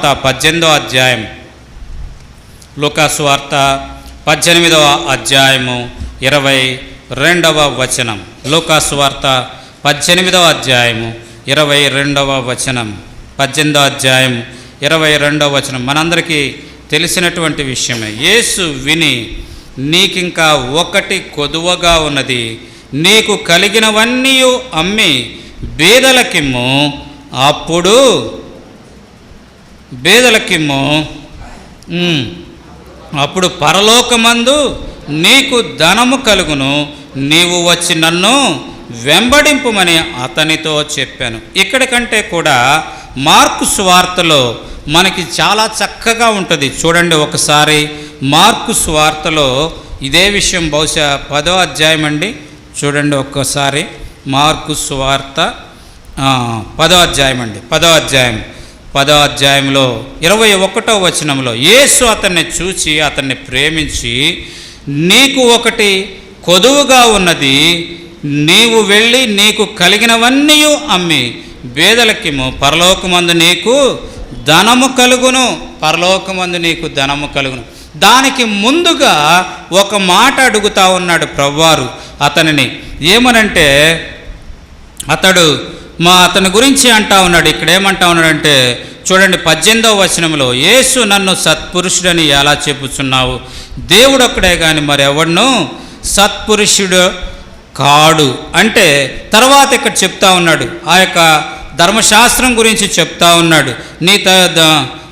సువార్త పద్దెనిమిదో అధ్యాయం. లూకా వార్త పద్దెనిమిదవ అధ్యాయము ఇరవై రెండవ వచనం. లూకా వార్త పద్దెనిమిదవ అధ్యాయము ఇరవై రెండవ వచనం. పద్దెనిమిదవ అధ్యాయం ఇరవై రెండవ వచనం. మనందరికీ తెలిసినటువంటి విషయమే. యేసు విని నీకింకా ఒకటి కొదువగా ఉన్నది. నీకు కలిగినవన్నీ అమ్మి బీదలకిమ్ము. అప్పుడు బీదలకిమ్ము. అప్పుడు పరలోకమందు నీకు ధనము కలుగును నీవు వచ్చి నన్ను వెంబడింపుమని అతనితో చెప్పాను. ఇక్కడికంటే కూడా మార్కు స్వార్తలో మనకి చాలా చక్కగా ఉంటుంది. చూడండి ఒకసారి మార్కు స్వార్తలో ఇదే విషయం బహుశా పదో అధ్యాయం అండి. చూడండి ఒక్కసారి మార్కు స్వార్త పదో అధ్యాయం అండి. పదో అధ్యాయం. పదో అధ్యాయంలో ఇరవై ఒకటో వచనంలో యేసు అతన్ని చూచి అతన్ని ప్రేమించి నీకు ఒకటి కొదువుగా ఉన్నది నీవు వెళ్ళి నీకు కలిగినవన్నీ అమ్మి బేదలకిము పరలోకమందు నీకు ధనము కలుగును పరలోకమందు నీకు ధనము కలుగును. దానికి ముందుగా ఒక మాట అడుగుతా ఉన్నాడు ప్రవ్వారు అతనిని. ఏమనంటే అతడు మా అతని గురించి అంటా ఉన్నాడు. ఇక్కడ ఏమంటా ఉన్నాడంటే చూడండి పద్దెనిమిదవ వచనంలో యేసు నన్ను సత్పురుషుడని ఎలా చెప్పుచున్నావు? దేవుడు ఒక్కడే కానీ మరి సత్పురుషుడు కాడు. అంటే తర్వాత ఇక్కడ చెప్తా ఉన్నాడు. ఆ యొక్క ధర్మశాస్త్రం గురించి చెప్తా ఉన్నాడు. నీ త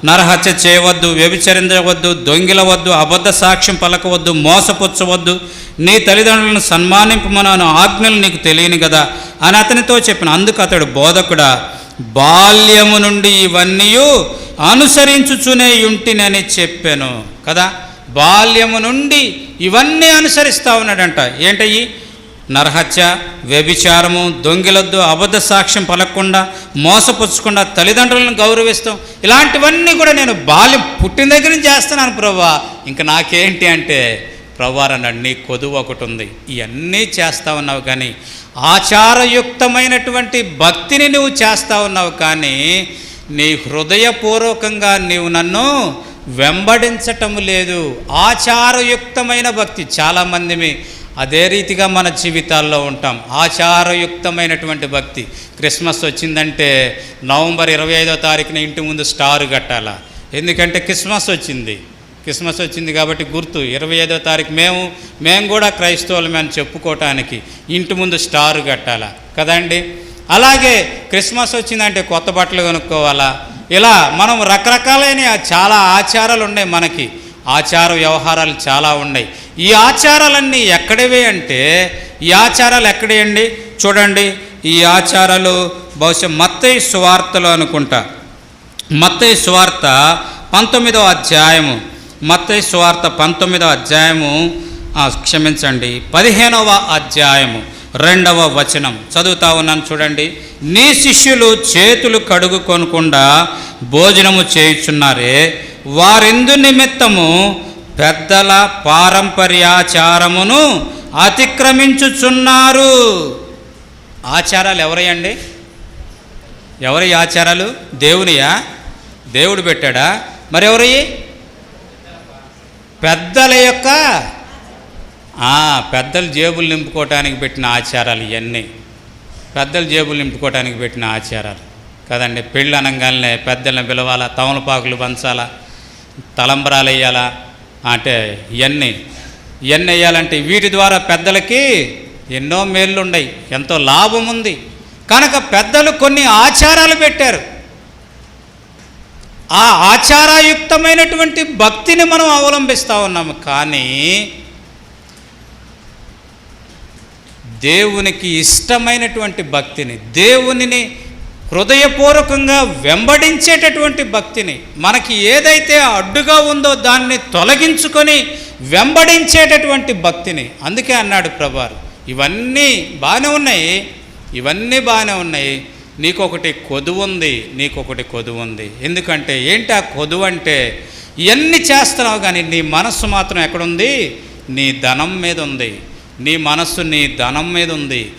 నరహత్య చేయవద్దు వ్యభిచరించవద్దు దొంగిలవద్దు అబద్ధ సాక్ష్యం పలకవద్దు మోసపుచ్చవద్దు. నీ తల్లిదండ్రులను సన్మానింపమని ఆజ్ఞలు నీకు తెలియని కదా అని అతనితో చెప్పిన. అందుకు అతడు బోధకుడా బాల్యము నుండి ఇవన్నీ అనుసరించుచునే యుంటినని చెప్పాను. కదా? బాల్యము నుండి ఇవన్నీ అనుసరిస్తా ఉన్నాడంట. ఏంటయ్యి? నరహత్య వ్యభిచారము దొంగిలొద్దు అబద్ధ సాక్ష్యం పలకకుండా మోసపుచ్చకుండా తల్లిదండ్రులను గౌరవిస్తాం ఇలాంటివన్నీ కూడా నేను బాల్యం పుట్టిన దగ్గర నుంచి చేస్తున్నాను ప్రభా. ఇంకా నాకేంటి అంటే ప్రవ్వారన్నాడు నీ కొదువు ఒకటి ఉంది. ఇవన్నీ చేస్తా ఉన్నావు కానీ ఆచారయుక్తమైనటువంటి భక్తిని నువ్వు చేస్తా ఉన్నావు కానీ నీ హృదయపూర్వకంగా నీవు నన్ను వెంబడించటం లేదు. ఆచారయుక్తమైన భక్తి చాలామంది అదే రీతిగా మన జీవితాల్లో ఉంటాం. ఆచారయుక్తమైనటువంటి భక్తి. క్రిస్మస్ వచ్చిందంటే నవంబర్ ఇరవై ఐదో తారీఖున ఇంటి ముందు స్టార్ కట్టాలా? ఎందుకంటే క్రిస్మస్ వచ్చింది. క్రిస్మస్ వచ్చింది కాబట్టి గుర్తు. ఇరవై ఐదో తారీఖు మేము మేము కూడా క్రైస్తవులమని చెప్పుకోవటానికి ఇంటి ముందు స్టార్ కట్టాలా? కదండి? అలాగే క్రిస్మస్ వచ్చిందంటే కొత్త బట్టలు కొనుక్కోవాలా? ఇలా మనం రకరకాలైన చాలా ఆచారాలు ఉన్నాయి మనకి. ఆచార వ్యవహారాలు చాలా ఉన్నాయి. ఈ ఆచారాలన్నీ ఎక్కడవే అంటే ఈ ఆచారాలు ఎక్కడేయండి? చూడండి ఈ ఆచారాలు బహుశా మత్తయి సువార్తలో అనుకుంటా. మత్తయి సువార్త పంతొమ్మిదవ అధ్యాయము. మత్తయి సువార్త పంతొమ్మిదవ అధ్యాయము క్షమించండి పదిహేనవ అధ్యాయము. రెండవ వచనం. చదువుతా ఉన్నాను చూడండి. నీ శిష్యులు చేతులు కడుగుకొనకుండా భోజనము చేయుచున్నారే వారెందు నిమిత్తము పెద్దల పారంపర్యాచారమును అతిక్రమించుచున్నారు. ఆచారాలు ఎవరయ్యండి? ఎవరి ఆచారాలు? దేవునియా? దేవుడు పెట్టాడా? మరి పెద్దల యొక్క పెద్దలు జేబులు నింపుకోవటానికి పెట్టిన ఆచారాలు ఇవన్నీ పెద్దలు జేబులు నింపుకోవటానికి పెట్టిన ఆచారాలు. కదండి పెళ్ళి అనగానే పెద్దలను పిలవాలా తమలపాకులు పంచాలా తలంబరాలు వేయాలా అంటే ఇవన్నీ ఇవన్నీ వేయాలంటే వీటి ద్వారా పెద్దలకి ఎన్నో మేళ్ళు ఉన్నాయి ఎంతో లాభం ఉంది కనుక పెద్దలు కొన్ని ఆచారాలు పెట్టారు. ఆ ఆచారయుక్తమైనటువంటి భక్తిని మనం అవలంబిస్తూ ఉన్నాము. కానీ దేవునికి ఇష్టమైనటువంటి భక్తిని దేవునిని హృదయపూర్వకంగా వెంబడించేటటువంటి భక్తిని మనకి ఏదైతే అడ్డుగా ఉందో దాన్ని తొలగించుకొని వెంబడించేటటువంటి భక్తిని. అందుకే అన్నాడు ప్రభారు ఇవన్నీ బాగానే ఉన్నాయి ఇవన్నీ బాగానే ఉన్నాయి. నీకొకటి కొదువు ఉంది నీకొకటి కొదువు ఉంది. ఎందుకంటే ఏంటి ఆ కొదువు అంటే ఇవన్నీ చేస్తున్నావు కానీ నీ మనస్సు మాత్రం ఎక్కడుంది నీ ధనం మీద ఉంది. నీ మనస్సు నీ ధనం మీద ఉంది.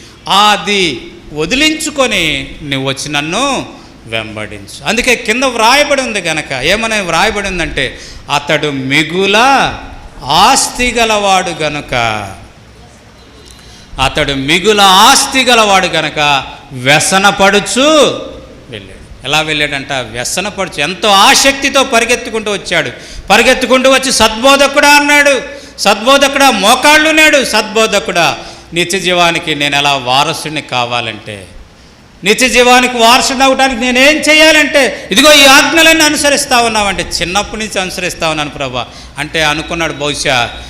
అది వదిలించుకొని నువ్వు వచ్చి నన్ను వెంబడించు. అందుకే కింద వ్రాయబడి ఉంది కనుక ఏమని వ్రాయబడి ఉందంటే అతడు మిగుల ఆస్తి గలవాడు గనుక. అతడు మిగుల ఆస్తి గలవాడు గనక వ్యసనపడుచు వెళ్ళాడు. ఎలా వెళ్ళాడంట? వ్యసనపడుచు ఎంతో ఆసక్తితో పరిగెత్తుకుంటూ వచ్చాడు. పరిగెత్తుకుంటూ వచ్చి సద్బోధకుడా అన్నాడు. సద్బోధకుడా మోకాళ్ళు నాడు సద్బోధకుడా నిత్య జీవానికి నేను ఎలా వారసుని కావాలంటే నిత్య జీవానికి వారసుని అవడానికి నేనేం చేయాలంటే ఇదిగో ఈ ఆజ్ఞలన్నీ అనుసరిస్తా ఉన్నామంటే చిన్నప్పటి నుంచి అనుసరిస్తా ఉన్నాను ప్రభా. అంటే అనుకున్నాడు బహుశా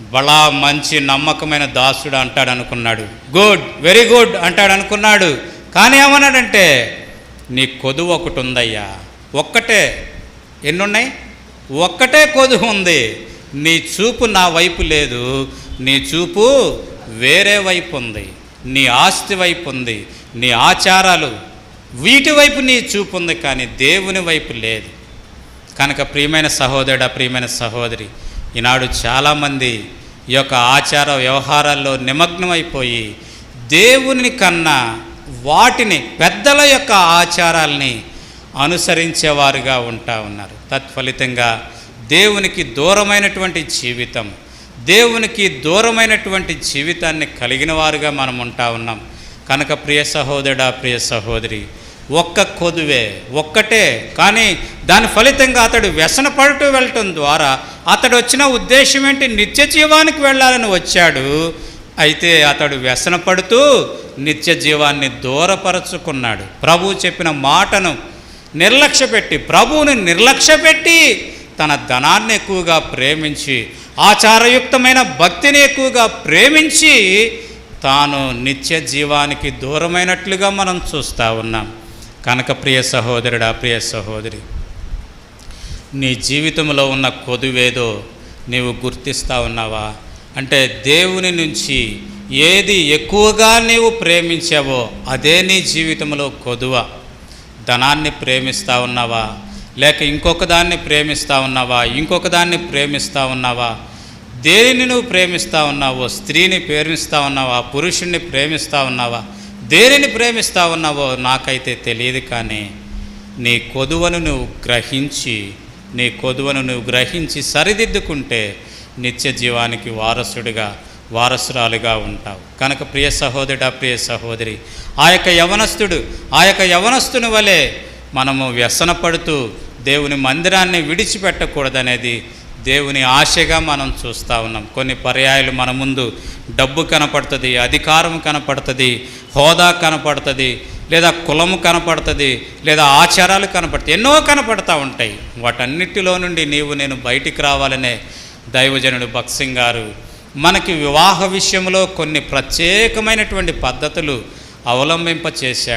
బలా మంచి నమ్మకమైన దాసుడు అంటాడు అనుకున్నాడు. గుడ్ వెరీ గుడ్ అంటాడు అనుకున్నాడు. కానీ ఏమన్నాడంటే నీ కొదువు ఒకటి ఉందయ్యా. ఒక్కటే. ఎన్నున్నాయి? ఒక్కటే కొదువు ఉంది. నీ చూపు నా వైపు లేదు నీ చూపు వేరే వైపు ఉంది నీ ఆస్తి వైపు ఉంది నీ ఆచారాలు వీటి వైపు నీ చూపు ఉంది కానీ దేవుని వైపు లేదు. కనుక ప్రియమైన సహోదరుడ ప్రియమైన సహోదరి ఈనాడు చాలామంది ఈ యొక్క ఆచార వ్యవహారాల్లో నిమగ్నమైపోయి దేవుని కన్నా వాటిని పెద్దల యొక్క ఆచారాల్ని అనుసరించేవారుగా ఉంటా ఉన్నారు. తత్ఫలితంగా దేవునికి దూరమైనటువంటి జీవితం దేవునికి దూరమైనటువంటి జీవితాన్ని కలిగిన వారుగా మనం ఉంటా ఉన్నాం. కనుక ప్రియ సహోదరుడా ప్రియ సహోదరి ఒక్క కొదువే ఒక్కటే కానీ దాని ఫలితంగా అతడు వ్యసనపడుతూ వెళ్ళటం ద్వారా అతడు వచ్చిన ఉద్దేశం ఏంటి? నిత్య జీవానికి వెళ్ళాలని వచ్చాడు. అయితే అతడు వ్యసన పడుతూ నిత్య జీవాన్ని దూరపరచుకున్నాడు. ప్రభువు చెప్పిన మాటను నిర్లక్ష్యపెట్టి ప్రభువుని నిర్లక్ష్యపెట్టి తన ధనాన్ని ఎక్కువగా ప్రేమించి ఆచారయుక్తమైన భక్తిని ఎక్కువగా ప్రేమించి తాను నిత్య జీవానికి దూరమైనట్లుగా మనం చూస్తూ ఉన్నాం. కనుక ప్రియ సహోదరుడా ప్రియ సహోదరి నీ జీవితంలో ఉన్న కొదువేదో నీవు గుర్తిస్తూ ఉన్నావా? అంటే దేవుని నుంచి ఏది ఎక్కువగా నీవు ప్రేమించావో అదే నీ జీవితంలో కొదువ. ధనాన్ని ప్రేమిస్తూ ఉన్నావా? లేక ఇంకొక దాన్ని ప్రేమిస్తూ ఉన్నావా? ఇంకొక దాన్ని ప్రేమిస్తూ ఉన్నావా? దేనిని నువ్వు ప్రేమిస్తూ ఉన్నావో? స్త్రీని ప్రేమిస్తూ ఉన్నావా? పురుషుణ్ణి ప్రేమిస్తూ ఉన్నావా? దేనిని ప్రేమిస్తూ ఉన్నావో నాకైతే తెలియదు కానీ నీ కొదువను నువ్వు గ్రహించి నీ కొదువను నువ్వు గ్రహించి సరిదిద్దుకుంటే నిత్య జీవానికి వారసుడిగా వారసురాలుగా ఉంటావు. కనుక ప్రియ సహోదరుడా ప్రియ సహోదరి ఆ యొక్క యవనస్తుడు ఆ యొక్క యవనస్తుని వలె మనము వ్యసనపడుతూ దేవుని మందిరాన్ని విడిచిపెట్టకూడదనేది దేవుని ఆశగా మనం చూస్తూ ఉన్నాం. కొన్ని పర్యాయాలు మన ముందు డబ్బు కనపడుతుంది అధికారం కనపడుతుంది హోదా కనపడుతుంది లేదా కులము కనపడుతుంది లేదా ఆచారాలు కనపడతాయి ఎన్నో కనపడతా ఉంటాయి. వాటన్నిటిలో నుండి నీవు నేను బయటికి రావాలనే దైవజనుడు భక్సింగ్ గారు మనకి వివాహ విషయంలో కొన్ని ప్రత్యేకమైనటువంటి పద్ధతులు అవలంబింప చేశాడు